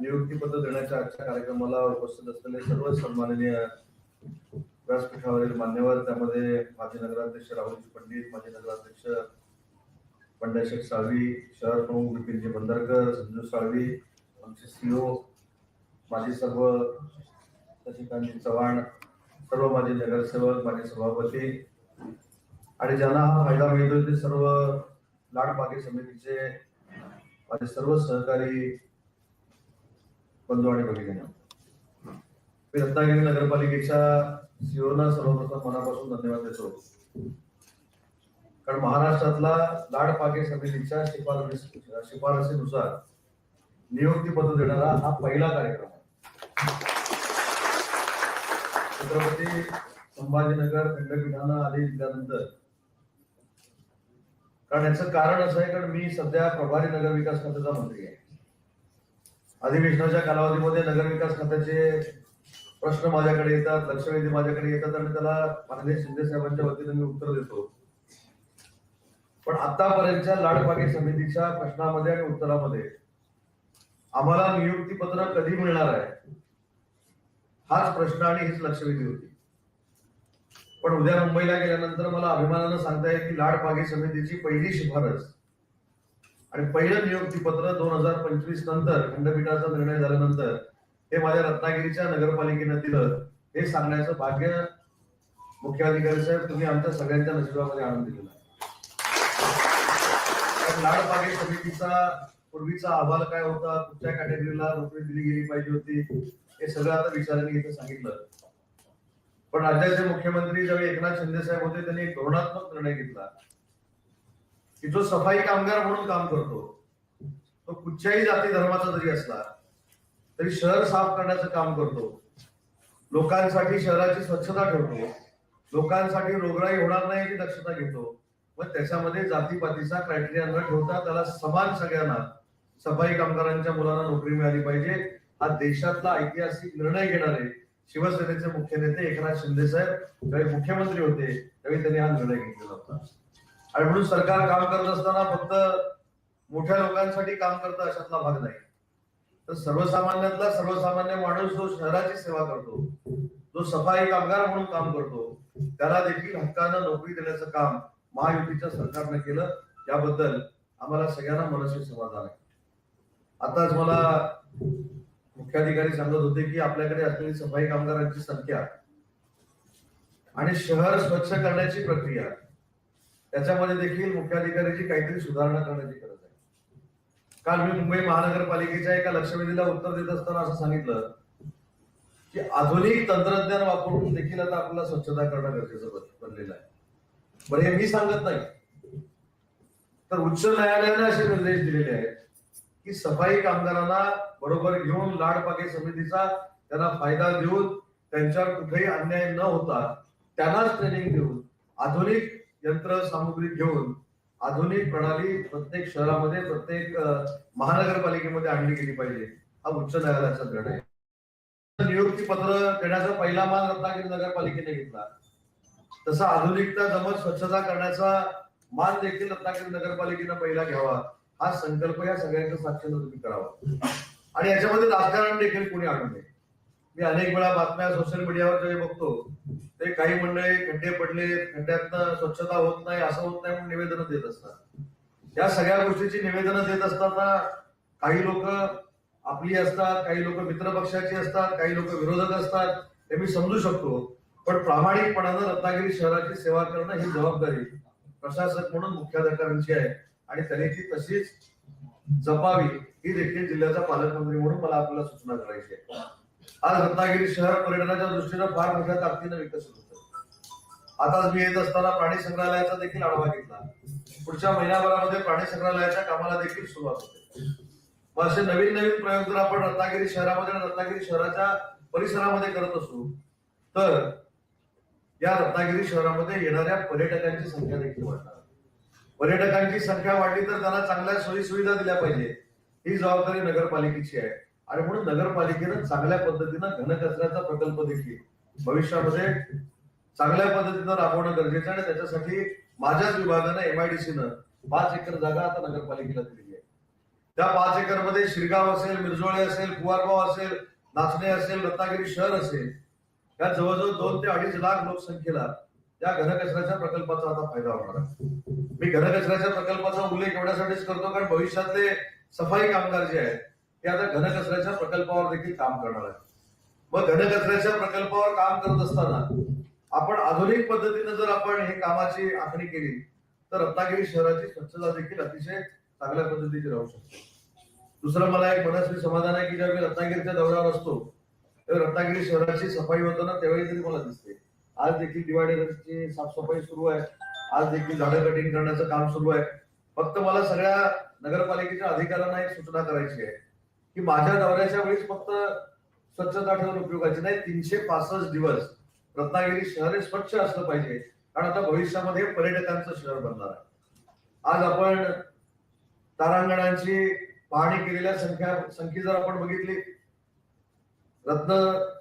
नियुक्तीपत्र देण्याच्या आजच्या कार्यक्रमाला उपस्थित असलेले सर्व सन्माननीय व्यासपीठावरील मान्यवर त्यामध्ये माजी नगराध्यक्ष राहुलजी पंडित माजी नगराध्यक्ष पंड्याशेख साळवी शहर प्रमुख विपिनजी बंदरकर संजू साळवी आमचे सीओ माजी सर्व शशिकांतजी चव्हाण सर्व माझे नगरसेवक माझे सभापती आणि ज्यांना हा फायदा मिळतो ते सर्व लाडबागे समितीचे माझे सर्व सहकारी बंधू आणि मी रत्नागिरी नगरपालिकेच्या सीओना सर्वप्रथम मनापासून धन्यवाद देतो. कारण महाराष्ट्रातला लाडपागे समितीच्या शिफारस शिफारसीनुसार नियुक्ती पत्र देणारा हा पहिला कार्यक्रम आहे. छत्रपती संभाजीनगर खंडपीठानं आधी दिल्यानंतर कारण याचं कारण असं आहे कारण मी सध्या प्रभारी नगर विकास खात्याचा मंत्री आहे. अधिवेशनाच्या कालावधीमध्ये नगरविकास खात्याचे प्रश्न माझ्याकडे येतात लक्षवेधी माझ्याकडे येतात आणि त्याला माननीय शिंदे साहेबांच्या वतीने मी उत्तर देतो. पण आतापर्यंतच्या लाडबागे समितीच्या प्रश्नामध्ये आणि उत्तरामध्ये आम्हाला नियुक्ती पत्र कधी मिळणार आहे? हाच प्रश्न आणि हीच लक्षवेधी होती. पण उद्या मुंबईला गेल्यानंतर मला अभिमानानं सांगता येईल की लाडबागे समितीची पहिली शिफारस आणि पहिलं नियुक्ती पत्र दोन हजार पंचवीस नंतर खंडपीठाचा निर्णय झाल्यानंतर हे माझ्या रत्नागिरीच्या नगरपालिकेनं दिलं. हे सांगण्याचं भाग्य मुख्याधिकारी साहेब तुम्ही आमच्या सगळ्यांच्या नशिबामध्ये आणून दिलेलं आहे. लाडबागे समितीचा पूर्वीचा अहवाल काय होता? कुठच्या कॅटेगरीला नोकरी दिली गेली पाहिजे होती? हे सगळं आता विचाराने इथे सांगितलं. पण राज्याचे मुख्यमंत्री ज्यावेळी एकनाथ शिंदे साहेब होते त्यांनी धोरणात्मक निर्णय घेतला. की जो सफाई कामगार म्हणून काम करतो तो कुठच्याही जाती धर्माचा जरी असला तरी शहर साफ करण्याचं काम करतो. लोकांसाठी शहराची स्वच्छता ठेवतो. लोकांसाठी रोगराई होणार नाही याची दक्षता घेतो. मग त्याच्यामध्ये जातीपातीचा क्रायटेरिया न ठेवता त्याला समान सगळ्यांना सफाई कामगारांच्या मुलांना नोकरी मिळाली पाहिजे. हा देशातला ऐतिहासिक निर्णय घेणारे शिवसेनेचे मुख्य नेते एकनाथ शिंदे साहेब ज्यावेळी मुख्यमंत्री होते. त्यावेळी त्यांनी हा निर्णय घेतलेला होता. आणि म्हणून सरकार काम करत असताना फक्त मोठ्या लोकांसाठी काम करतं अशातला भाग नाही. तर सर्वसामान्यातला सर्वसामान्य माणूस जो शहराची सेवा करतो जो सफाई कामगार म्हणून काम करतो त्याला देखील हक्कानं नोकरी देण्याचं काम महायुतीच्या सरकारनं केलं. याबद्दल आम्हाला सगळ्यांना मनसे समाधान आहे. आताच मला मुख्याधिकारी सांगत होते की आपल्याकडे असलेली सफाई कामगारांची संख्या आणि शहर स्वच्छ करण्याची प्रक्रिया त्याच्यामध्ये देखील मुख्याधिकाऱ्याची काहीतरी सुधारणा करण्याची गरज आहे. काल मी मुंबई महानगरपालिकेच्या एका लक्षवेधीला उत्तर देत असताना असं सांगितलं की आधुनिक तंत्रज्ञान वापरून देखील आता आपल्याला स्वच्छता करणं गरजेचं बनलेलं आहे. बरं हे मी सांगत नाही. तर उच्च न्यायालयाने असे निर्देश दिलेले आहेत की सफाई कामगारांना बरोबर घेऊन लाडपागे समितीचा त्यांना फायदा देऊन त्यांच्यावर कुठेही अन्याय न होता त्यांनाच ट्रेनिंग देऊन आधुनिक यंत्र सामुग्री घेऊन आधुनिक प्रणाली प्रत्येक शहरामध्ये प्रत्येक महानगरपालिकेमध्ये आणली गेली पाहिजे. हा उच्च न्यायालयाचा निर्णय आहे. नियुक्ती पत्र देण्याचा पहिला मान रत्नागिरी नगरपालिकेने घेतला. तसा आधुनिकता जमत स्वच्छता करण्याचा मान देखील रत्नागिरी नगरपालिकेनं पहिला घ्यावा. हा संकल्प या सगळ्यांच्या साक्षीनं तुम्ही करावा. आणि याच्यामध्ये राजकारण देखील कोणी आणू नये. मी अनेक वेळा बातम्या सोशल मीडियावर जेव्हा बघतो ते काही मंडळी खड्डे पडले खड्ड्यातनं स्वच्छता होत नाही असं होत नाही म्हणून निवेदन देत असतात. या सगळ्या गोष्टीची निवेदनं देत असताना काही लोक आपली असतात काही लोक मित्र पक्षाची असतात काही लोक विरोधक असतात हे मी समजू शकतो. पण प्रामाणिकपणानं रत्नागिरी शहराची सेवा करणं ही जबाबदारी प्रशासक म्हणून मुख्याधिकाऱ्यांची आहे. आणि त्यांनी ती तशीच जपावी ही देखील जिल्ह्याचा पालकमंत्री म्हणून मला आपल्याला सूचना करायची आहे. आज रत्नागिरी शहर पर्यटनाच्या दृष्टीनं फार मोठ्या ताकदीनं विकसित होतं आता मी येत असताना प्राणी संग्रहालयाचा देखील आढावा घेतला. पुढच्या महिनाभरामध्ये प्राणी संग्रहालयाच्या कामाला देखील सुरुवात होते. मग असे नवीन नवीन प्रयोग जर आपण रत्नागिरी शहरामध्ये आणि रत्नागिरी शहराच्या परिसरामध्ये करत असू तर या रत्नागिरी शहरामध्ये येणाऱ्या पर्यटकांची संख्या देखील वाढणार. पर्यटकांची संख्या वाढली तर त्यांना चांगल्या सोयी सुविधा दिल्या पाहिजे. ही जबाबदारी नगरपालिकेची आहे. आणि म्हणून नगरपालिकेनं चांगल्या पद्धतीनं घनकचऱ्याचा प्रकल्प देखील भविष्यामध्ये चांगल्या पद्धतीनं राबवणं गरजेचं आणि त्याच्यासाठी माझ्याच विभागानं एमआयडीसीनं पाच एकर जागा आता नगरपालिकेला दिलेली आहे. त्या पाच एकरमध्ये शिरगाव असेल मिरजोळे असेल कुवारगाव असेल नाचणे असेल रत्नागिरी शहर असेल या जवळजवळ दोन ते अडीच लाख लोकसंख्येला त्या घनकचऱ्याच्या प्रकल्पाचा आता फायदा होणार आहे. मी घनकचऱ्याच्या प्रकल्पाचा उल्लेख एवढ्यासाठीच करतो कारण भविष्यातले सफाई कामगार जे आहेत हे आता घनकचऱ्याच्या प्रकल्पावर देखील काम करणार आहे मग घनकचऱ्याच्या प्रकल्पावर काम करत असताना आपण आधुनिक पद्धतीने जर आपण हे कामाची आखणी केली तर रत्नागिरी शहराची स्वच्छता देखील अतिशय चांगल्या पद्धतीची राहू शकते. दुसरं मला एक मनस्वी समाधान आहे की जेव्हा मी रत्नागिरीच्या दौऱ्यावर असतो तेव्हा रत्नागिरी शहराची सफाई होताना त्यावेळी तरी मला दिसते. आज देखील दिवाळीची साफसफाई सुरू आहे. आज देखील झाडं कटिंग करण्याचं काम सुरू आहे. फक्त मला सगळ्या नगरपालिकेच्या अधिकाऱ्यांना एक सूचना करायची आहे. की माझ्या दौऱ्याच्या वेळीच फक्त स्वच्छता ठेवून उपयोगाची नाही तीनशे पासष्ट दिवस रत्नागिरी शहर हे स्वच्छ असलं पाहिजे. कारण आता भविष्यामध्ये पर्यटकांचं शहर बनणार आहे. आज आपण तारांगणांची पाहणी केलेल्या संख्या संख्या जर आपण बघितली रत्न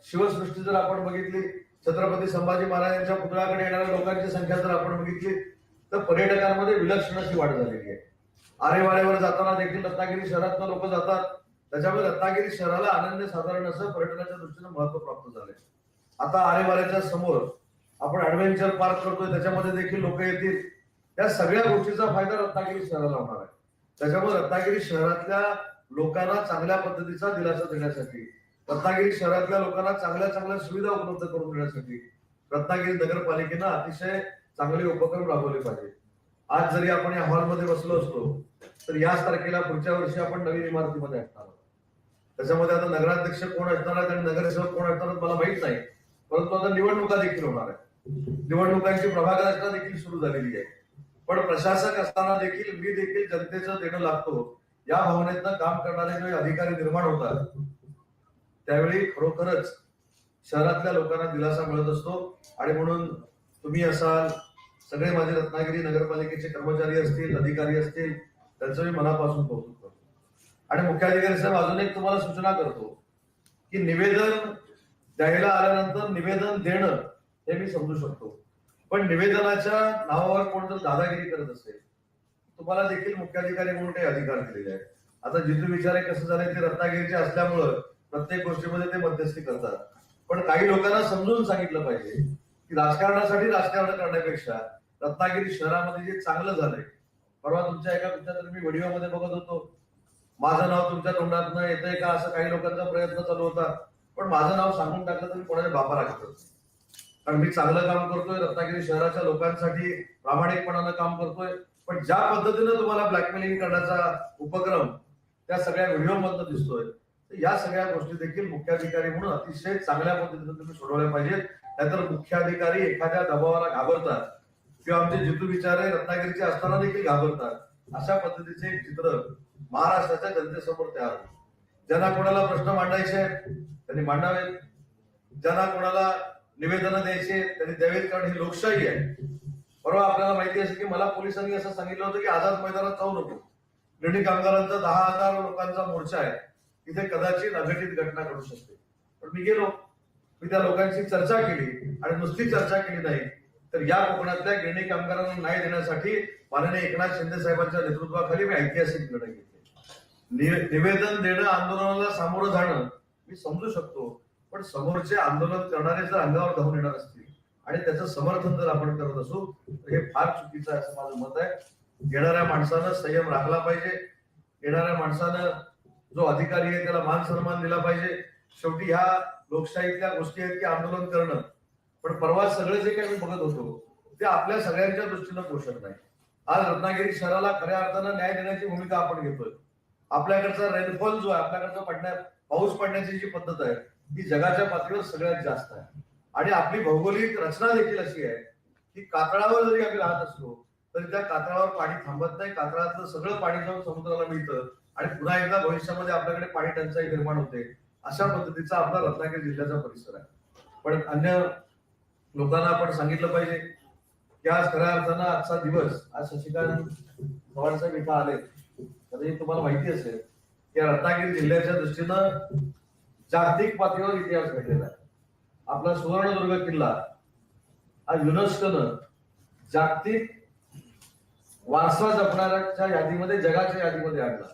शिवसृष्टी जर आपण बघितली छत्रपती संभाजी महाराजांच्या पुतळ्याकडे येणाऱ्या लोकांची संख्या जर आपण बघितली तर पर्यटकांमध्ये विलक्षण अशी वाढ झालेली आहे. आरेवाऱ्यावर जाताना देखील रत्नागिरी शहरातनं लोक जातात. त्याच्यामुळे रत्नागिरी शहराला अनन्य साधारण असं पर्यटनाच्या दृष्टीनं महत्त्व प्राप्त झालंय. आता आरेवाऱ्याच्या समोर आपण ऍडव्हेंचर पार्क करतोय त्याच्यामध्ये देखील लोक येतील. या सगळ्या गोष्टीचा फायदा रत्नागिरी शहराला होणार आहे. त्याच्यामुळे रत्नागिरी शहरातल्या लोकांना चांगल्या पद्धतीचा दिलासा देण्यासाठी रत्नागिरी शहरातल्या लोकांना चांगल्या चांगल्या सुविधा उपलब्ध करून देण्यासाठी रत्नागिरी नगरपालिकेनं अतिशय चांगले उपक्रम राबवले पाहिजे आज जरी आपण या हॉलमध्ये बसलो असतो तर याच तारखेला पुढच्या वर्षी आपण नवीन इमारतीमध्ये असणार आहोत. त्याच्यामध्ये आता नगराध्यक्ष कोण असणार आहेत आणि नगरसेवक कोण असणार मला माहीत नाही. परंतु आता निवडणुका देखील होणार आहे निवडणुकांची प्रभाग रचना देखील सुरू झालेली आहे. पण प्रशासक असताना देखील मी देखील जनतेचं देणं लागतो. या भावनेतनं काम करणारे जे अधिकारी निर्माण होतात त्यावेळी खरोखरच शहरातल्या लोकांना दिलासा मिळत असतो. आणि म्हणून तुम्ही असाल सगळे माझे रत्नागिरी नगरपालिकेचे कर्मचारी असतील अधिकारी असतील त्यांचं मी मनापासून कौतुक आणि मुख्याधिकारी साहेब अजून एक तुम्हाला सूचना करतो की निवेदन द्यायला आल्यानंतर निवेदन देणं हे मी समजू शकतो. पण निवेदनाच्या नावावर कोण जर दादागिरी करत असेल तुम्हाला देखील मुख्याधिकारी म्हणून काही अधिकार दिलेले आहेत. आता जितू विचारे कसं झाले ते रत्नागिरीचे असल्यामुळं प्रत्येक गोष्टीमध्ये ते मध्यस्थी करतात. पण काही लोकांना समजून सांगितलं पाहिजे की राजकारणासाठी राजकारण करण्यापेक्षा रत्नागिरी शहरामध्ये जे चांगलं झालंय परवा तुमच्या एका कुठल्या तरी मी व्हिडिओमध्ये बघत होतो. माझं नाव तुमच्या तोंडातनं येतंय का? असं काही लोकांचा प्रयत्न चालू होता. पण माझं नाव सांगून टाकलं तरी कोणाच्या बापा लागत कारण मी चांगलं काम करतोय रत्नागिरी शहराच्या लोकांसाठी प्रामाणिकपणानं काम करतोय. पण ज्या पद्धतीनं तुम्हाला ब्लॅकमेलिंग करण्याचा उपक्रम त्या सगळ्या व्हिडिओमधनं दिसतोय या सगळ्या गोष्टी देखील मुख्याधिकारी म्हणून अतिशय चांगल्या पद्धतीने तुम्ही सोडवल्या पाहिजेत. नाहीतर मुख्याधिकारी एखाद्या दबावाला घाबरतात किंवा आमचे जितू विचारे रत्नागिरीचे असताना देखील घाबरतात. अशा पद्धतीचे एक चित्र महाराष्ट्राच्या जनतेसमोर तयार होईल ज्यांना कोणाला प्रश्न मांडायचे त्यांनी मांडावेत. ज्यांना कोणाला निवेदन द्यायचे त्यांनी द्यावेत कारण ही लोकशाही आहे. परवा आपल्याला माहिती असेल की मला पोलिसांनी असं सांगितलं होतं की आझाद मैदानात जाऊ नको. लेडी कामगारांचा दहा हजार लोकांचा मोर्चा आहे. तिथे कदाचित अघटित घटना घडू शकते. पण मी गेलो. मी त्या लोकांची चर्चा केली आणि नुसती चर्चा केली नाही. तर या कोकणातल्या गिरणी कामगारांना न्याय देण्यासाठी माननीय एकनाथ शिंदे साहेबांच्या नेतृत्वाखाली मी ऐतिहासिक निर्णय घेतला. निवेदन देणं आंदोलनाला सामोरं जाणं मी समजू शकतो. पण समोरचे आंदोलन करणारे जर अंगावर धावून येणार असतील आणि त्याचं समर्थन जर आपण करत असू तर हे फार चुकीचं आहे असं माझं मत आहे. येणाऱ्या माणसानं संयम राखला पाहिजे. येणाऱ्या माणसानं जो अधिकारी आहे त्याला मान सन्मान दिला पाहिजे. शेवटी ह्या लोकशाहीतल्या गोष्टी आहेत की आंदोलन करणं. पण परवा सगळं जे काही मी बघत होतो ते आपल्या सगळ्यांच्या दृष्टीनं पोषक नाही. आज रत्नागिरी शहराला खऱ्या अर्थानं न्याय देण्याची भूमिका आपण घेतोय. आपल्याकडचा रेनफॉल जो आहे आपल्याकडचा पडण्या पाऊस पडण्याची जी पद्धत आहे ती जगाच्या पातळीवर सगळ्यात जास्त आहे. आणि आपली भौगोलिक रचना देखील अशी आहे की कातळावर जरी आम्ही राहत असलो तरी त्या कातळावर पाणी थांबत नाही. कातळातलं सगळं पाणी जाऊन समुद्राला मिळतं आणि पुन्हा एकदा भविष्यामध्ये आपल्याकडे पाणी टंचाई निर्माण होते अशा पद्धतीचा आपला रत्नागिरी जिल्ह्याचा परिसर आहे. पण अन्य लोकांना आपण सांगितलं पाहिजे की आज खऱ्या अर्थानं आजचा दिवस आज शशिकांत पवार साहेब इथं आले तर हे तुम्हाला माहिती असेल की रत्नागिरी जिल्ह्याच्या दृष्टीनं जागतिक पातळीवर इतिहास घडलेला आहे. आपला सुवर्णदुर्ग किल्ला हा युनेस्कोनं जागतिक वारसा जपणाऱ्याच्या यादीमध्ये जगाच्या यादीमध्ये आणला.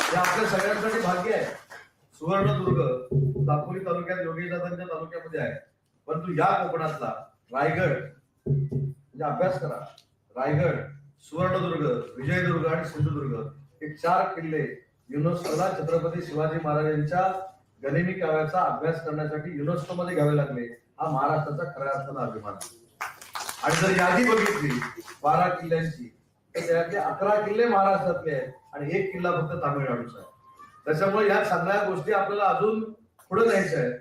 हे आपल्या सगळ्यांसाठी भाग्य आहे. सुवर्णदुर्ग दापोली तालुक्यात योगी दादांच्या तालुक्यामध्ये आहे. परंतु या कोकणातला रायगड म्हणजे अभ्यास करा. रायगड सुवर्णदुर्ग विजयदुर्ग आणि सिंधुदुर्ग हे चार किल्ले युनेस्कोला छत्रपती शिवाजी महाराजांच्या गनिमी काव्याचा अभ्यास करण्यासाठी युनेस्को मध्ये घ्यावे लागले. हा महाराष्ट्राचा खऱ्या अर्थाचा अभिमान. आणि जर यादी बघितली बारा किल्ल्यांची तर त्यातले अकरा किल्ले महाराष्ट्रातले आहेत आणि एक किल्ला फक्त तामिळनाडूचा आहे. त्याच्यामुळे या सगळ्या गोष्टी आपल्याला अजून पुढे न्यायच्या आहेत.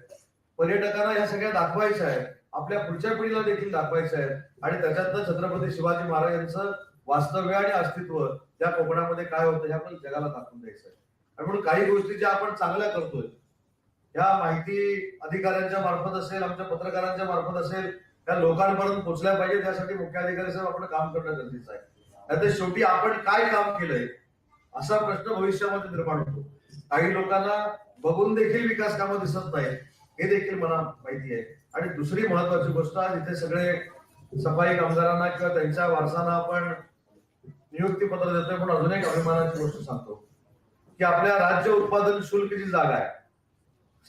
पर्यटकांना ह्या सगळ्या दाखवायच्या आहेत. आपल्या पुढच्या पिढीला देखील दाखवायच्या आहेत. आणि त्याच्यातनं छत्रपती शिवाजी महाराजांचं वास्तव्य आणि अस्तित्व त्या कोकणामध्ये काय होतं हे आपण जगाला दाखवून द्यायचं आहे. आणि म्हणून काही गोष्टी ज्या आपण चांगल्या करतोय या माहिती अधिकाऱ्यांच्या मार्फत असेल आमच्या पत्रकारांच्या मार्फत असेल त्या लोकांपर्यंत पोहोचल्या पाहिजे त्यासाठी मुख्याधिकारी साहेब आपण काम करणं गरजेचं आहे. त्यात शेवटी आपण काय काम केलंय असा प्रश्न भविष्यामध्ये निर्माण होतो. काही लोकांना बघून देखील विकास कामं दिसत नाही हे देखील मला माहिती आहे. आणि दुसरी महत्वाची गोष्ट आज इथे सगळे सफाई कामगारांना किंवा त्यांच्या वारसांना आपण नियुक्ती पत्र देतोय पण अजून एक अभिमानाची गोष्ट सांगतो. की आपल्या राज्य उत्पादन शुल्क जी जागा आहे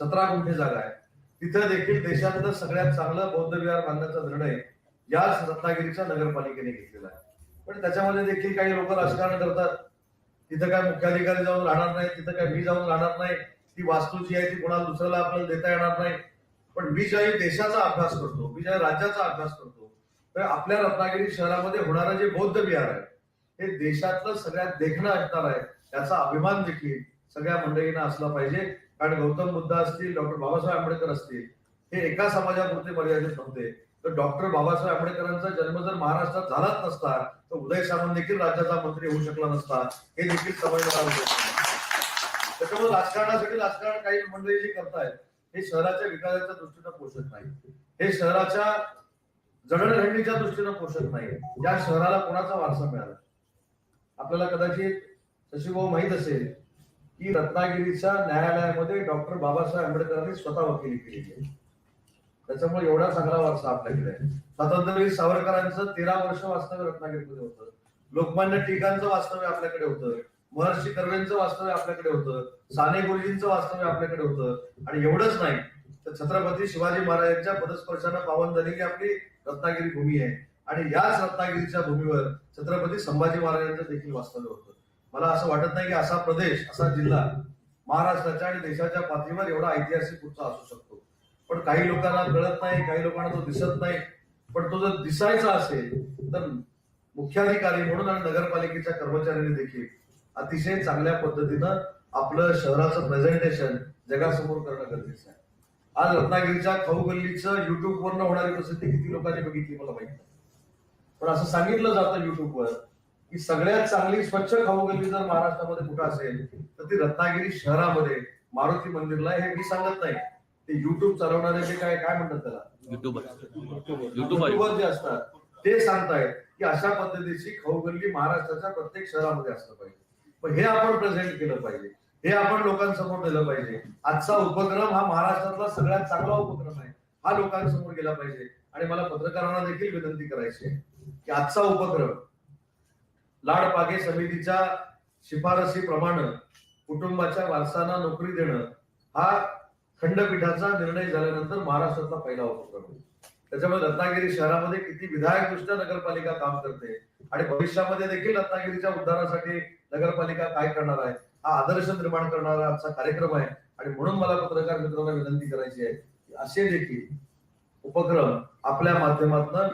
सतरा गुंठे जागा आहे तिथं देखील देशातलं सगळ्यात चांगलं बौद्ध विहार बांधण्याचा निर्णय याच रत्नागिरीच्या नगरपालिकेने घेतलेला आहे. पण त्याच्यामध्ये देखील काही लोक राजकारण करतात. तिथं काय मुख्याधिकारी जाऊन राहणार नाही तिथं काय मी जाऊन राहणार नाही ती वास्तू जी आहे ती कोणाला दुसऱ्याला आपल्याला देता येणार नाही. पण मी ज्यावेळी देशाचा अभ्यास करतो मी ज्या राज्याचा अभ्यास करतो तर आपल्या रत्नागिरी शहरामध्ये होणारं जे बौद्ध विहार आहे हे देशातलं सगळ्यात देखणं असणार आहे याचा अभिमान देखील सगळ्या मंडळींना असला पाहिजे. कारण गौतम बुद्ध असतील डॉक्टर बाबासाहेब आंबेडकर असतील हे एका समाजापुरते मर्यादित नव्हते. तर डॉक्टर बाबासाहेब आंबेडकरांचा जन्म जर महाराष्ट्रात झालाच नसता तर उदय सामंत देखील राज्याचा मंत्री होऊ शकला नसता. हे देखील समजणार त्याच्यामुळे राजकारणासाठी राजकारण काही मंडळी जे करतायत हे शहराच्या विकासाच्या दृष्टीनं पोषक नाही. हे शहराच्या जडणघडणीच्या दृष्टीनं पोषक नाही. या शहराला कोणाचा वारसा मिळाला? आपल्याला कदाचित शशीभाऊ माहीत असेल की रत्नागिरीच्या न्यायालयामध्ये डॉक्टर बाबासाहेब आंबेडकरांनी स्वतः वकिली केली आहे. त्याच्यामुळे एवढा चांगला वारसा आपल्याकडे आहे. स्वातंत्र्यवीर सावरकरांचं तेरा वर्ष वास्तव्य रत्नागिरीमध्ये होतं. लोकमान्य टिकांचं वास्तव्य आपल्याकडे होतं. महर्षी कर्वेंचं वास्तव्य आपल्याकडे होतं. साने गुरुजींचं वास्तव्य आपल्याकडे होतं. आणि एवढंच नाही तर छत्रपती शिवाजी महाराजांच्या पदस्पर्शानं पावन झालेली आपली रत्नागिरी भूमी आहे. आणि याच रत्नागिरीच्या भूमीवर छत्रपती संभाजी महाराजांचं देखील वास्तव्य होतं. मला असं वाटत नाही की असा प्रदेश असा जिल्हा महाराष्ट्राच्या आणि देशाच्या पातळीवर एवढा ऐतिहासिक कुठचा असू शकतो. पण काही लोकांना कळत नाही काही लोकांना तो दिसत नाही. पण तो जर दिसायचा असेल तर मुख्याधिकारी म्हणून आणि नगरपालिकेच्या कर्मचाऱ्यांनी देखील अतिशय चांगल्या पद्धतीनं आपलं शहराचं प्रेझेंटेशन जगासमोर करणं गरजेचं आहे. आज रत्नागिरीच्या खाऊ गल्लीचं युट्यूबवरनं होणारी प्रसिद्धी किती लोकांनी बघितली मला माहिती पण असं सांगितलं जातं युट्यूबवर की सगळ्यात चांगली स्वच्छ खाऊ गल्ली जर महाराष्ट्रामध्ये कुठं असेल तर ती रत्नागिरी शहरामध्ये मारुती मंदिरला. हे मी सांगत नाही. ते युट्यूब चालवणारे जे काय काय म्हणतात त्याला? युट्यूबर युट्यूबर जे असतात ते सांगतायत की अशा पद्धतीची खाऊ गल्ली महाराष्ट्राच्या प्रत्येक शहरामध्ये असलं पाहिजे. पण हे आपण प्रेझेंट केलं पाहिजे. हे आपण लोकांसमोर नेलं पाहिजे. आजचा उपक्रम हा महाराष्ट्रातला सगळ्यात चांगला उपक्रम आहे. हा लोकांसमोर गेला पाहिजे. आणि मला पत्रकारांना देखील विनंती करायची आहे. की आजचा उपक्रम लाडपागे समितीच्या शिफारसीप्रमाणे कुटुंबाच्या वारसांना नोकरी देणं हा खंडपीठाचा निर्णय झाल्यानंतर महाराष्ट्रातला पहिला उपक्रम त्याच्यामुळे रत्नागिरी शहरामध्ये किती विधायक दृष्ट्या नगरपालिका काम करते आणि भविष्यामध्ये देखील रत्नागिरीच्या उद्धारासाठी नगरपालिका काय करणार आहे हा आदर्श निर्माण करणारा आजचा कार्यक्रम आहे आणि म्हणून मला पत्रकार मित्रांना विनंती करायची आहे की असे देखील उपक्रम आपल्या माध्यमातून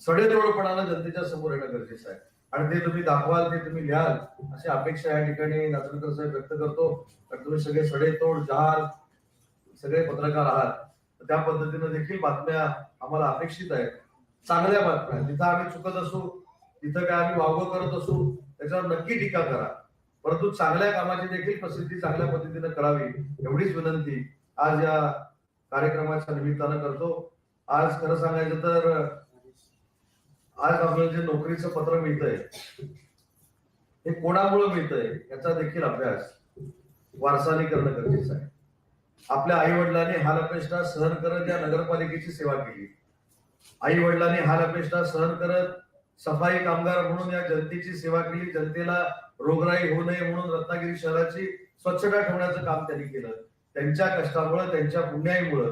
सडेतोडपणानं जनतेच्या समोर येणं गरजेचं आहे. आणि ते तुम्ही दाखवाल ते तुम्ही लिहाल अशी अपेक्षा या ठिकाणी नाचणकर साहेब व्यक्त करतो. कारण तुम्ही सगळे सडेतोड जहाल सगळे पत्रकार आहात. त्या पद्धतीनं देखील बातम्या आम्हाला अपेक्षित आहेत. चांगल्या बातम्या जिथं आम्ही चुकत असू तिथं काय आम्ही वावगं करत असू त्याच्यावर नक्की टीका करा. परंतु चांगल्या कामाची देखील प्रसिद्धी चांगल्या पद्धतीनं करावी एवढीच विनंती आज या कार्यक्रमाच्या निमित्तानं करतो. आज खरं सांगायचं तर आज आपल्याला जे नोकरीचं पत्र मिळतंय हे कोणामुळे मिळतंय याचा देखील अभ्यास वारसाने करणं गरजेचं आहे. आपल्या आई वडिलांनी हाल अपेष्टा सहन करत या नगरपालिकेची सेवा केली. आई वडिलांनी हाल अपेष्टा सहन करत सफाई कामगार म्हणून या जनतेची सेवा केली. जनतेला रोगराई होऊ नये म्हणून रत्नागिरी शहराची स्वच्छता ठेवण्याचं काम त्यांनी केलं. त्यांच्या कष्टामुळे त्यांच्या पुण्याईमुळं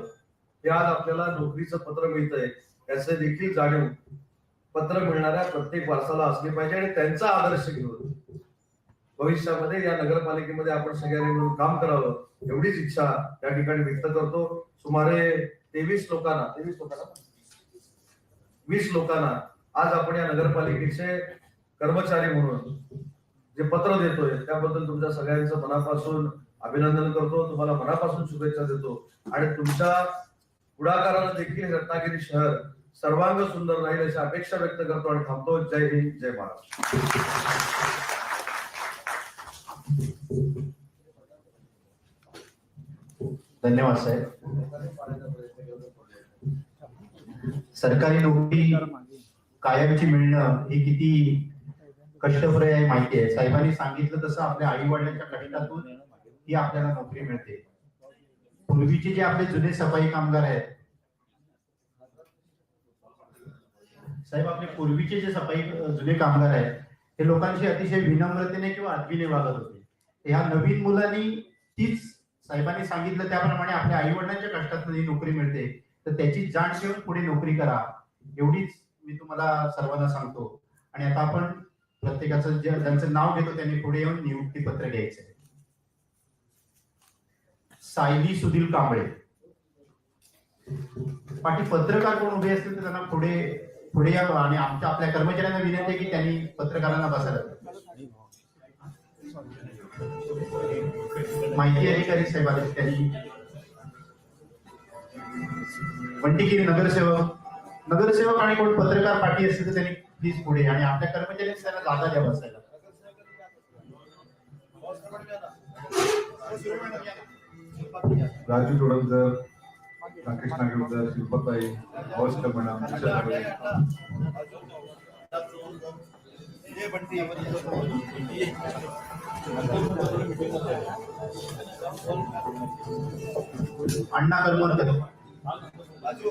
हे आज आपल्याला नोकरीचं पत्र मिळतंय याचं देखील जाणीव पत्र मिळणाऱ्या प्रत्येक वारसाला असली पाहिजे आणि त्यांचा आदर्श घेऊन. भविष्यामध्ये या नगरपालिकेमध्ये आपण सगळ्यांनी मिळून काम करावं एवढीच इच्छा त्या ठिकाणी व्यक्त करतो. सुमारे तेवीस लोकांना तेवीस लोकांना? वीस लोकांना आज आपण या नगरपालिकेचे कर्मचारी म्हणून जे पत्र देतोय त्याबद्दल तुमच्या सगळ्यांचं मनापासून अभिनंदन करतो. तुम्हाला मनापासून शुभेच्छा देतो. आणि तुमच्या पुढाकारानं देखील रत्नागिरी शहर सर्वांग सुंदर राहील अशी अपेक्षा व्यक्त करतो आणि थांबतो. जय हिंद जय महाराष्ट्र. धन्यवाद साहेब. सरकारी नोकरी कायमची मिळणं ही किती कष्टप्रय आहे माहिती आहे. साहेबांनी सांगितलं तसं आपल्या आई वडिलांच्या कष्टातून ही आपल्याला नोकरी मिळते. पूर्वीचे जे आपले जुने सफाई कामगार आहेत साहेब आपले पूर्वीचे जे सफाई जुने कामगार आहेत ते लोकांशी अतिशय विनम्रतेने किंवा आदबीने वागत होते. ह्या नवीन मुलांनी तीच साहेबांनी सांगितलं त्याप्रमाणे आपल्या आई वडिलांच्या कष्टातून जी नोकरी मिळते. तर त्याची जाण ठेवून पुढे नोकरी करा. एवढीच मी तुम्हाला सर्वांना सांगतो. आणि आता आपण प्रत्येकाचं जे ज्यांचं नाव घेतो त्यांनी पुढे येऊन नियुक्ती पत्र घ्यायचं सायली सुधील कांबळे. पाठी पत्रकार कोण उभे असतील तर त्यांना पुढे पुढे यावं आणि आमच्या आपल्या कर्मचाऱ्यांना विनंती आहे की त्यांनी पत्रकारांना बसायला माहिती अधिकारी साहेब आले त्यांनी वंटिगिरी नगरसेवक नगरसेवक आणि कोण पत्रकार पाठी असतील तर त्यांनी प्लीज पुढे आणि आपल्या कर्मचाऱ्यांनी त्यांना जागा द्या बसायला. राजू जोडकर राकेश नागेकर शिल्पताई अवस्था मॅडम अण्णा करमरकर. राजू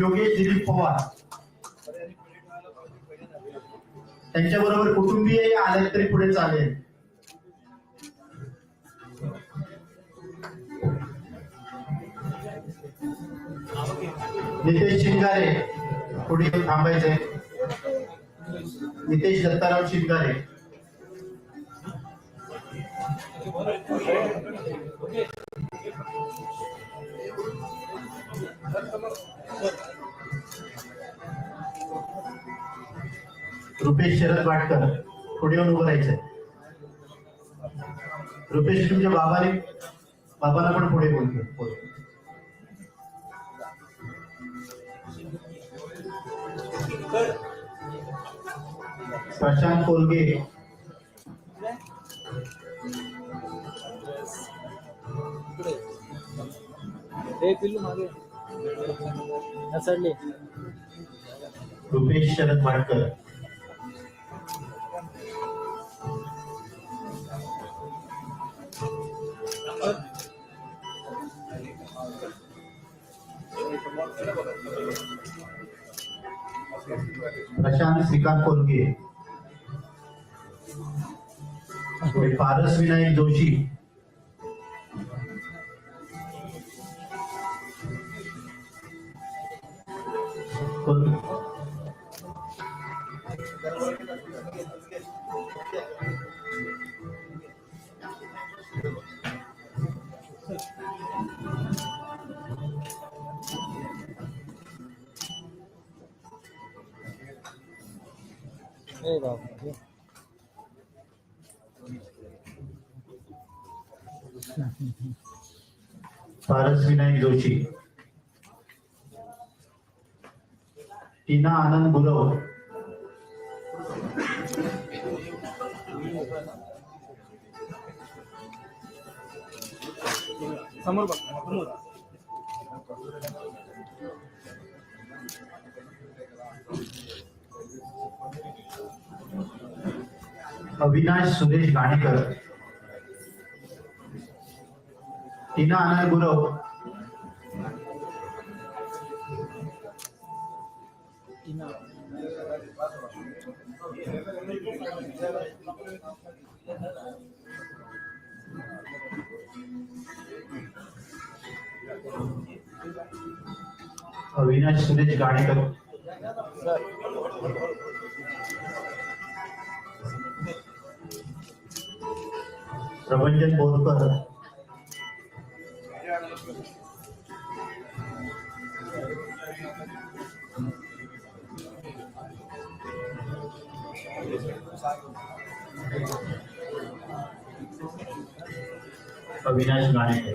योगेश दिलीप पवार. त्यांच्याबरोबर कुटुंबीय आले तरी पुढे चालेल. नितेश शिंगारे पुढे थांबायचे. नितेश दत्ताराम शिंगारे. रुपेश शरद वाटकर पुढे येऊन उभं राहायचंय. रुपेश तुमच्या बाबाने बाबांना पण पुढे बोलतो बोल. प्रशांत कोलगे. मागे. रुपेश शरद वाटकर. प्रशांत श्रीकांत कोलगे पारस विनायक जोशी. पारस विनायक जोशी. टीना आनंद गुरव समोर बघ समोर. अविनाश सुरेश घाणेकर टीना आनंद गुरव. अविनाश सुरेश प्रबंधन बोर्ड पर। अविनाश गाने का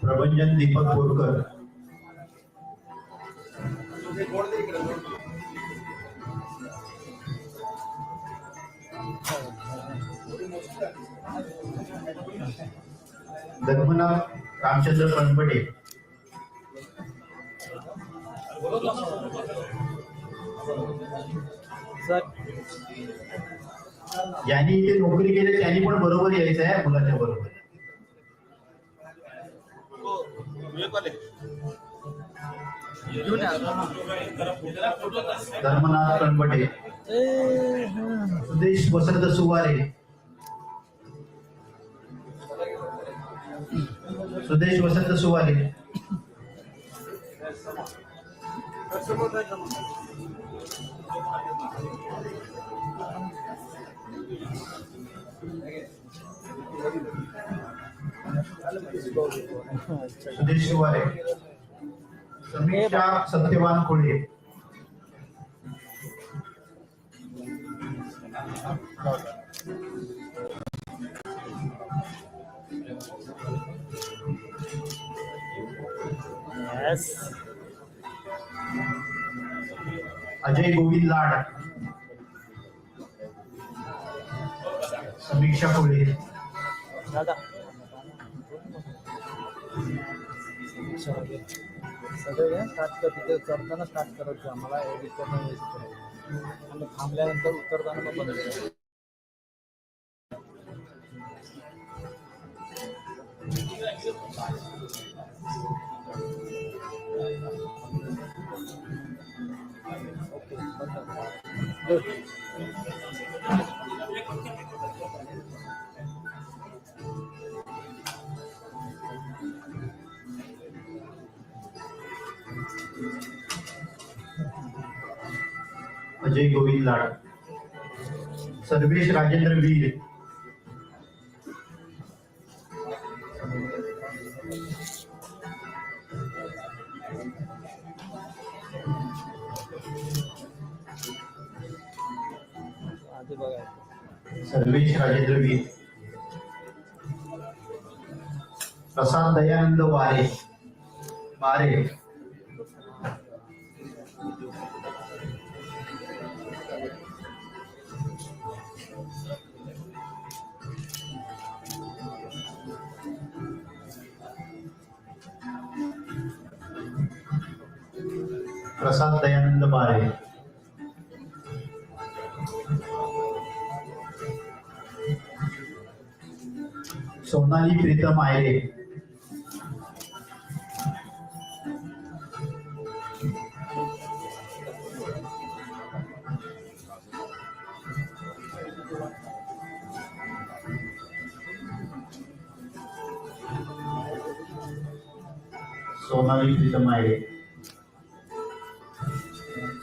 प्रबंधन दीपक बोरकर। धर्मनाथ रामचंद्र कणपटे सर. ज्यांनी इथे नोकरी केली त्यांनी पण बरोबर यायचं आहे मुलाच्या बरोबर. या. धर्मनाथ कणपटे हा. सुदेश वसंत सुवारे. सुदेश वसंत सुवाले सुदेश सुवारे समीक्षा सत्यवान कोळी. Yes. अजय गोविंद लाड. समीक्षा कोळी दादा. सगळे स्टार्ट कर चढताना स्टार्ट करायचं. आम्हाला एडिट करणं आणि थांबल्यानंतर उतरताना मग बंद करायचं. अजय गोविंद लाड. सर्वेश राजेंद्र वीर. वारे वारे प्रसाद दयानंद बारे. सोनाली प्रीतम आयरे.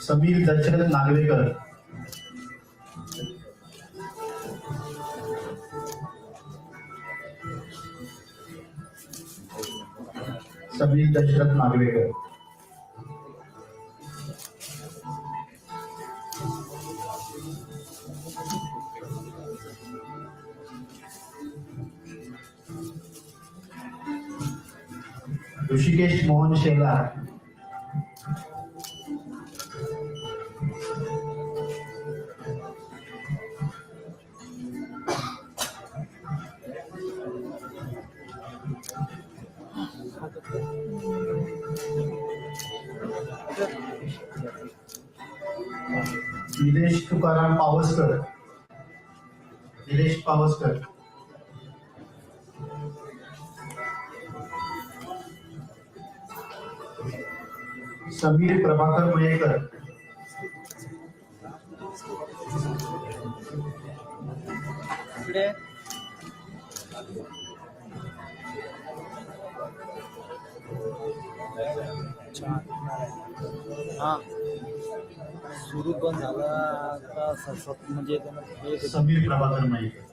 समीर दशरथ नागवेकर समीर दशरथ नागवेकर ऋषिकेश मोहन शेलार। तुकाराम पावसकर निलेश पावसकर समीर प्रभाकर मयेकर छान हा. सुरू पण झाला आता सरस्वती म्हणजे त्यानं समीर प्रभाकर मयेकर